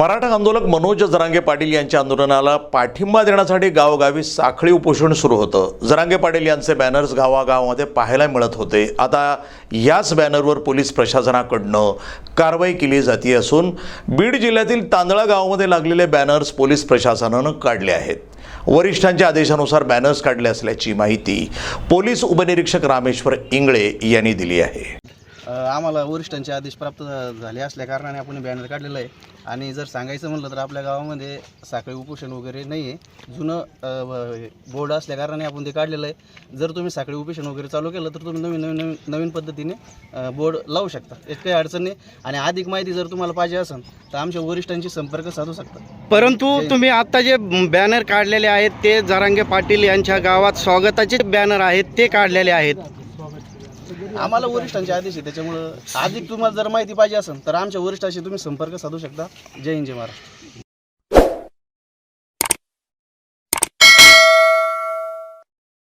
मराठा आंदोलक मनोज जरांगे पाटील यांच्या आंदोलनाला पाठिंबा देण्यासाठी गावोगावी साखळी उपोषण सुरू होतं. जरांगे पाटील यांचे बॅनर्स गावागावामध्ये पाहायला मिळत होते. आता याच बॅनरवर पोलीस प्रशासनाकडनं कारवाई केली जाते असून बीड जिल्ह्यातील तांदळा गावामध्ये लागलेले बॅनर्स पोलीस प्रशासनानं काढले आहेत. वरिष्ठांच्या आदेशानुसार बॅनर्स काढले असल्याची माहिती पोलीस उपनिरीक्षक रामेश्वर इंगळे यांनी दिली आहे. आम्हाला वरिष्ठांचे आदेश प्राप्त झाले असल्या कारणाने आपण बॅनर काढलेलं आहे. आणि जर सांगायचं म्हणलं तर आपल्या गावामध्ये साखळी उपोषण वगैरे नाही आहे जुनं बोर्ड असल्या कारणाने आपण ते काढलेलं आहे. जर तुम्ही साखळी उपोषण वगैरे चालू केलं तर तुम्ही नवीन नवीन नवीन नवीन पद्धतीने बोर्ड लावू शकता. यात काही अडचण नाही. आणि अधिक माहिती जर तुम्हाला पाहिजे असेल तर आमच्या वरिष्ठांशी संपर्क साधू शकता. परंतु तुम्ही आता जे बॅनर काढलेले आहेत ते जरांगे पाटील यांच्या गावात स्वागताचे बॅनर आहेत ते काढलेले आहेत. आम्हाला वरिष्ठांचे आदेश आहे त्याच्यामुळं. अधिक तुम्हाला जर माहिती पाहिजे असेल तर आमच्या वरिष्ठाशी तुम्ही संपर्क साधू शकता. जय हिंद जय महाराष्ट्र.